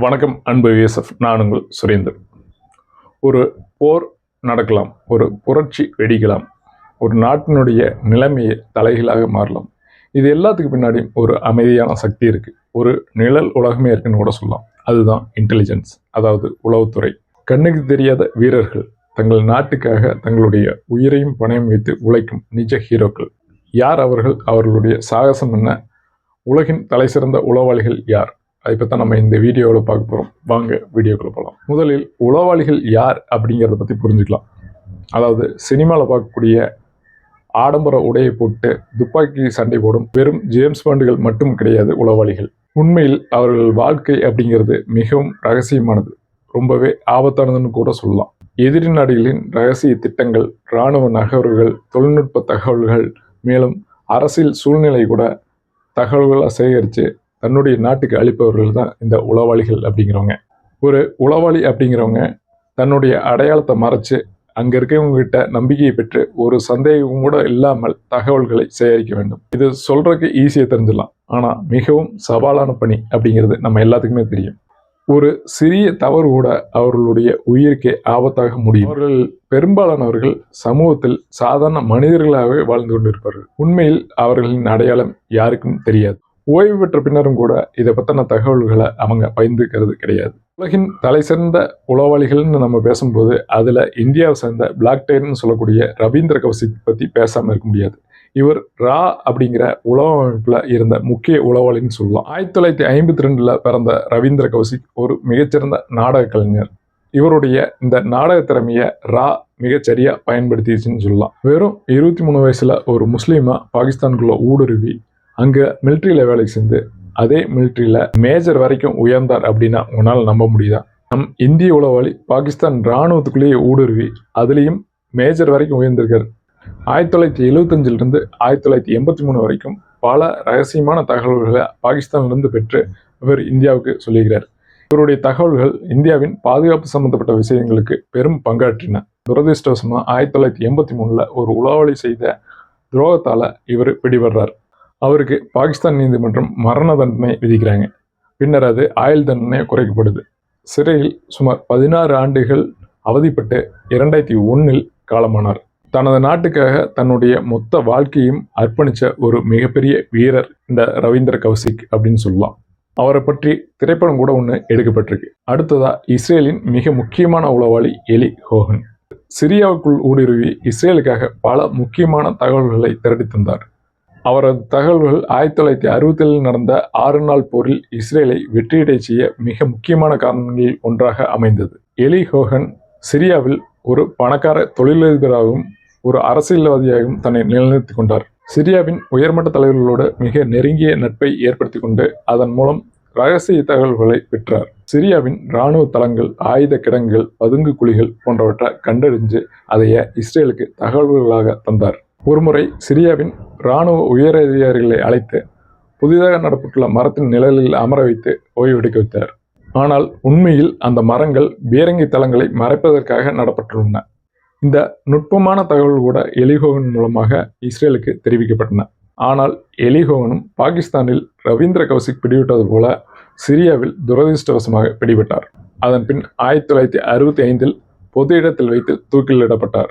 வணக்கம் அன்பு எஸ்எஃப் நான் உங்கள் சுரேந்தர். ஒரு போர் நடக்கலாம் ஒரு புரட்சி வெடிக்கலாம் ஒரு நாட்டினுடைய நிலைமையை தலைகீழாக மாறலாம். இது எல்லாத்துக்கு பின்னாடியும் ஒரு அமைதியான சக்தி இருக்குது ஒரு நிழல் உலகமே இருக்குன்னு கூட சொல்லலாம். அதுதான் இன்டெலிஜென்ஸ் அதாவது உளவுத்துறை. கண்ணுக்கு தெரியாத வீரர்கள் தங்கள் நாட்டுக்காக தங்களுடைய உயிரையும் பணையும் வைத்து உழைக்கும் நிஜ ஹீரோக்கள். யார் அவர்கள்? அவர்களுடைய சாகசம் என்ன? உலகின் தலைசிறந்த உளவாளிகள் யார்? அதை பற்றி நம்ம இந்த வீடியோவில் பார்க்க போகிறோம் வாங்க வீடியோக்குள்ளே போகலாம் முதலில் உளவாளிகள் யார் அப்படிங்கிறத பற்றி புரிஞ்சுக்கலாம். அதாவது சினிமாவில் பார்க்கக்கூடிய ஆடம்பர உடையை போட்டு துப்பாக்கி சண்டை போடும் வெறும் ஜேம்ஸ் பாண்டுகள் மட்டும் கிடையாது உளவாளிகள். உண்மையில் அவர்கள் வாழ்க்கை அப்படிங்கிறது மிகவும் ரகசியமானது. ரொம்பவே ஆபத்தானதுன்னு கூட சொல்லலாம். எதிரி நாடுகளின் ரகசிய திட்டங்கள் இராணுவ நகர்வுகள் தொழில்நுட்ப தகவல்கள் மேலும் அரசியல் சூழ்நிலை கூட தகவல்களை சேகரித்து தன்னுடைய நாட்டுக்கு அளிப்பவர்கள் தான் இந்த உளவாளிகள் அப்படிங்கிறவங்க. ஒரு உளவாளி அப்படிங்கிறவங்க தன்னுடைய அடையாளத்தை மறைச்சு அங்கே இருக்கவங்க கிட்ட நம்பிக்கையை பெற்று ஒரு சந்தேகம் கூட இல்லாமல் தகவல்களை சேகரிக்க வேண்டும். இது சொல்கிறதுக்கு ஈஸியாக தெரிஞ்சிடலாம். ஆனால் மிகவும் சவாலான பணி அப்படிங்கிறது நம்ம எல்லாத்துக்குமே தெரியும். ஒரு சிறிய தவறு கூட அவர்களுடைய உயிருக்கே ஆபத்தாக முடியும். அவர்கள் பெரும்பாலானவர்கள் சமூகத்தில் சாதாரண மனிதர்களாகவே வாழ்ந்து கொண்டிருப்பார்கள். உண்மையில் அவர்களின் அடையாளம் யாருக்கும் தெரியாது. ஓய்வு பெற்ற பின்னரும் கூட இதை பற்றின தகவல்களை அவங்க பயந்துக்கிறது கிடையாது. உலகின் தலை சிறந்த உளவாளிகள்னு நம்ம பேசும்போது அதில் இந்தியாவை சேர்ந்த பிளாக் டைர்னு சொல்லக்கூடிய ரவீந்திர கௌசிக் பற்றி பேசாமல் இருக்க முடியாது. இவர் ரா அப்படிங்கிற உளவு அமைப்பில் இருந்த முக்கிய உளவாளின்னு சொல்லலாம். ஆயிரத்தி தொள்ளாயிரத்தி ஐம்பத்தி ரெண்டில் பிறந்த ரவீந்திர கௌசிக் ஒரு மிகச்சிறந்த நாடக கலைஞர். இவருடைய இந்த நாடக திறமையை ரா மிகச்சரியா பயன்படுத்திடுச்சுன்னு சொல்லலாம். வெறும் இருபத்தி மூணு வயசில் ஒரு முஸ்லீமாக பாகிஸ்தானுக்குள்ளே ஊடுருவி அங்கே மிலிட்ரியில் வேலை செஞ்சு அதே மிலிட்ரியில் மேஜர் வரைக்கும் உயர்ந்தார் அப்படின்னா உன்னால் நம்ப முடியுதா? நம் இந்திய உளவாளி பாகிஸ்தான் இராணுவத்துக்குள்ளேயே ஊடுருவி அதுலேயும் மேஜர் வரைக்கும் உயர்ந்திருக்கார். ஆயிரத்தி தொள்ளாயிரத்தி எழுபத்தஞ்சிலிருந்து ஆயிரத்தி தொள்ளாயிரத்தி எண்பத்தி மூணு வரைக்கும் பல ரகசியமான தகவல்களை பாகிஸ்தானிலிருந்து பெற்று இவர் இந்தியாவுக்கு சொல்லுகிறார் இவருடைய தகவல்கள் இந்தியாவின் பாதுகாப்பு சம்பந்தப்பட்ட விஷயங்களுக்கு பெரும் பங்காற்றின. துரதிருஷ்டவசமாக ஆயிரத்தி தொள்ளாயிரத்தி எண்பத்தி மூணில் ஒரு உளவாளி செய்த துரோகத்தால் இவர் பிடிபடுறார். அவருக்கு பாகிஸ்தான் நீதிமன்றம் மரண தண்டனை விதிக்கிறாங்க. பின்னர் அது ஆயுள் தண்டனை குறைக்கப்படுது. சிறையில் சுமார் பதினாறு ஆண்டுகள் அவதிப்பட்டு இரண்டாயிரத்தி ஒன்றில் காலமானார். தனது நாட்டுக்காக தன்னுடைய மொத்த வாழ்க்கையும் அர்ப்பணித்த ஒரு மிகப்பெரிய வீரர் இந்த ரவீந்திர கௌசிக் அப்படின்னு சொல்லலாம். அவரை பற்றி திரைப்படம் கூட ஒன்று எடுக்கப்பட்டிருக்கு. அடுத்ததா இஸ்ரேலின் மிக முக்கியமான உளவாளி எலி ஹோகன். சிரியாவுக்குள் ஊடுருவி இஸ்ரேலுக்காக பல முக்கியமான தகவல்களை திரட்டி தந்தார். அவரது தகவல்கள் ஆயிரத்தி தொள்ளாயிரத்தி அறுபத்தில் நடந்த ஆறு நாள் போரில் இஸ்ரேலை வெற்றியடை செய்ய மிக முக்கியமான காரணங்களில் ஒன்றாக அமைந்தது. எலி ஹோகன் சிரியாவில் ஒரு பணக்கார தொழிலதிபராகவும் ஒரு அரசியல்வாதியாகவும் தன்னை நிலைநிறுத்தி கொண்டார். சிரியாவின் உயர்மட்ட தலைவர்களோடு மிக நெருங்கிய நட்பை ஏற்படுத்தி கொண்டு அதன் மூலம் ரகசிய தகவல்களை பெற்றார். சிரியாவின் இராணுவ தளங்கள் ஆயுத கிடங்குகள் பதுங்கு குழிகள் போன்றவற்றை கண்டறிஞ்சு அதைய இஸ்ரேலுக்கு தகவல்களாக தந்தார். ஒருமுறை சிரியாவின் இராணுவ உயரதிகாரிகளை அழைத்து புதிதாக நடப்பட்டுள்ள மரத்தின் நிழலில் அமர வைத்து ஓய்வெடுக்க வைத்தார். ஆனால் உண்மையில் அந்த மரங்கள் பீரங்கி தளங்களை மறைப்பதற்காக நடப்பட்டுள்ளன. இந்த நுட்பமான தகவல் கூட எலிகோவன் மூலமாக இஸ்ரேலுக்கு தெரிவிக்கப்பட்டன. ஆனால் எலிகோவனும் பாகிஸ்தானில் ரவீந்திர கௌசிக் பிடிவிட்டது போல சிரியாவில் துரதிருஷ்டவசமாக பிடிபட்டார். அதன் பின் ஆயிரத்தி தொள்ளாயிரத்தி அறுபத்தி ஐந்தில் பொது இடத்தில் வைத்து தூக்கிலிடப்பட்டார்.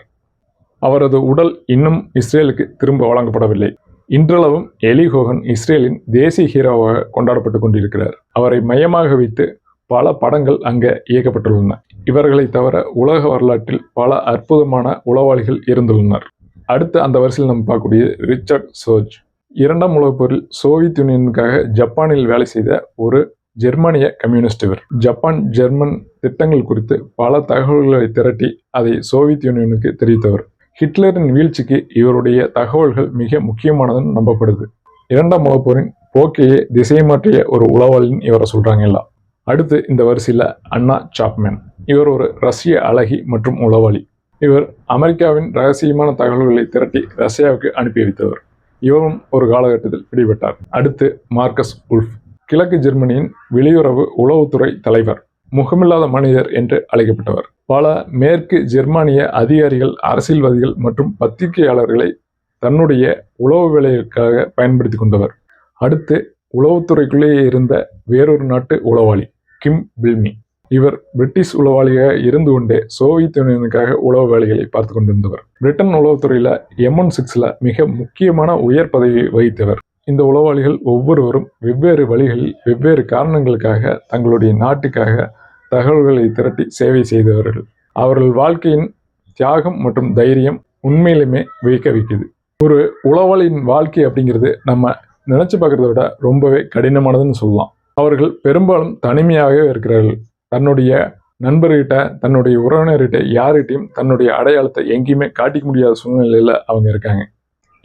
அவரது உடல் இன்னும் இஸ்ரேலுக்கு திரும்ப வழங்கப்படவில்லை. இன்றளவும் எலிஹோகன் இஸ்ரேலின் தேசிய ஹீரோவாக கொண்டாடப்பட்டு கொண்டிருக்கிறார். அவரை மையமாக வைத்து பல படங்கள் அங்கே இயக்கப்பட்டுள்ளன. இவர்களை தவிர உலக வரலாற்றில் பல அற்புதமான உளவாளிகள் இருந்துள்ளனர். அடுத்து அந்த வரிசையில் நம்ம பார்க்கக்கூடிய ரிச்சர்ட் சோஜ். இரண்டாம் உலகப் போரில் சோவியத் யூனியனுக்காக ஜப்பானில் வேலை செய்த ஒரு ஜெர்மானிய கம்யூனிஸ்ட் இவர். ஜப்பான் ஜெர்மன் திட்டங்கள் குறித்து பல தகவல்களை திரட்டி அதை சோவியத் யூனியனுக்கு தெரிவித்தவர். ஹிட்லரின் வீழ்ச்சிக்கு இவருடைய தகவல்கள் மிக முக்கியமானதுன்னு நம்பப்படுது. இரண்டாம் உலகப்போரின் போக்கையே திசை மாற்றிய ஒரு உளவாளின்னு இவரை சொல்றாங்க எல்லாம் அடுத்து இந்த வரிசையில் அண்ணா சாப்மேன். இவர் ஒரு ரஷ்ய அழகி மற்றும் உளவாளி. இவர் அமெரிக்காவின் ரகசியமான தகவல்களை திரட்டி ரஷ்யாவுக்கு அனுப்பி வைத்தவர். இவரும் ஒரு காலகட்டத்தில் பிடிபட்டார் அடுத்து மார்க்கஸ் உல்ஃப். கிழக்கு ஜெர்மனியின் வெளியுறவு உளவுத்துறை தலைவர். முகமில்லாத மனிதர் என்று அழைக்கப்பட்டவர். பல மேற்கு ஜெர்மானிய அதிகாரிகள் அரசியல்வாதிகள் மற்றும் பத்திரிகையாளர்களை தன்னுடைய உளவு வேலைகளுக்காக பயன்படுத்தி கொண்டவர். அடுத்து உளவுத்துறைக்குள்ளேயே இருந்த வேறொரு நாட்டு உளவாளி கிம் பில்மி இவர் பிரிட்டிஷ் உளவாளியாக இருந்து கொண்டே சோவியத் யூனியனுக்காக உளவு வேலைகளை பார்த்து கொண்டிருந்தவர். பிரிட்டன் உளவுத்துறையில எம்என் சிக்ஸ்ல மிக முக்கியமான உயர் பதவியை வகித்தவர். இந்த உளவாளிகள் ஒவ்வொருவரும் வெவ்வேறு வழிகளில் வெவ்வேறு காரணங்களுக்காக தங்களுடைய நாட்டுக்காக தகவல்களை திரட்டி சேவை செய்தவர்கள். அவர்கள் வாழ்க்கையின் தியாகம் மற்றும் தைரியம் உண்மையிலுமே வியக்க வைக்குது ஒரு உளவாளியின் வாழ்க்கை அப்படிங்கிறது நம்ம நினைச்சு பார்க்கறத விட ரொம்பவே கடினமானதுன்னு சொல்லலாம். அவர்கள் பெரும்பாலும் தனிமையாகவே இருக்கிறார்கள். தன்னுடைய நண்பர்கிட்ட தன்னுடைய உறவினர்கிட்ட யார்கிட்டையும் தன்னுடைய அடையாளத்தை எங்கேயுமே காட்டிக்க முடியாத சூழ்நிலையில் அவங்க இருக்காங்க.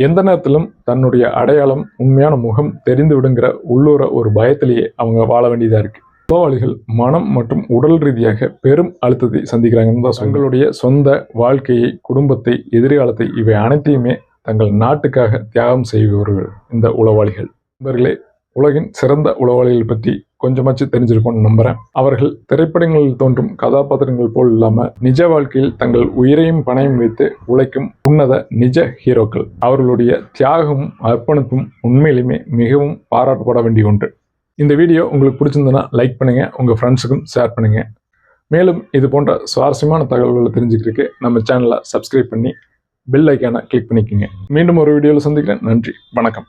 எந்த நேரத்திலும் தன்னுடைய அடையாளம் உண்மையான முகம் தெரிந்து விடுங்கிற உள்ளூர ஒரு பயத்திலேயே அவங்க வாழ வேண்டியதாக இருக்கு. உளவாளிகள் மனம் மற்றும் உடல் ரீதியாக பெரும் அழுத்தத்தை சந்திக்கிறாங்கன்னு தான் தங்களுடைய சொந்த வாழ்க்கையை குடும்பத்தை எதிர்காலத்தை இவை அனைத்தையுமே தங்கள் நாட்டுக்காக தியாகம் செய்பவர்கள் இந்த உளவாளிகள். நண்பர்களே உலகின் சிறந்த உளவாளிகள் பற்றி கொஞ்சமாச்சு தெரிஞ்சிருக்கும்னு நம்புறேன். அவர்கள் திரைப்படங்களில் தோன்றும் கதாபாத்திரங்கள் போல் இல்லாம நிஜ வாழ்க்கையில் தங்கள் உயிரையும் பணையும் வைத்து உழைக்கும் உன்னத நிஜ ஹீரோக்கள். அவர்களுடைய தியாகமும் அர்ப்பணிப்பும் உண்மையிலுமே மிகவும் பாராட்டப்பட வேண்டிய ஒன்று. இந்த வீடியோ உங்களுக்கு பிடிச்சிருந்ததுன்னா லைக் பண்ணுங்க உங்க ஃப்ரெண்ட்ஸுக்கும் ஷேர் பண்ணுங்க. மேலும் இது போன்ற சுவாரஸ்யமான தகவல்களை தெரிஞ்சுக்கிறதுக்கு நம்ம சேனலை சப்ஸ்கிரைப் பண்ணி பெல் ஐக்கானை கிளிக் பண்ணிக்கோங்க. மீண்டும் ஒரு வீடியோவில் சந்திக்கிறேன். நன்றி வணக்கம்.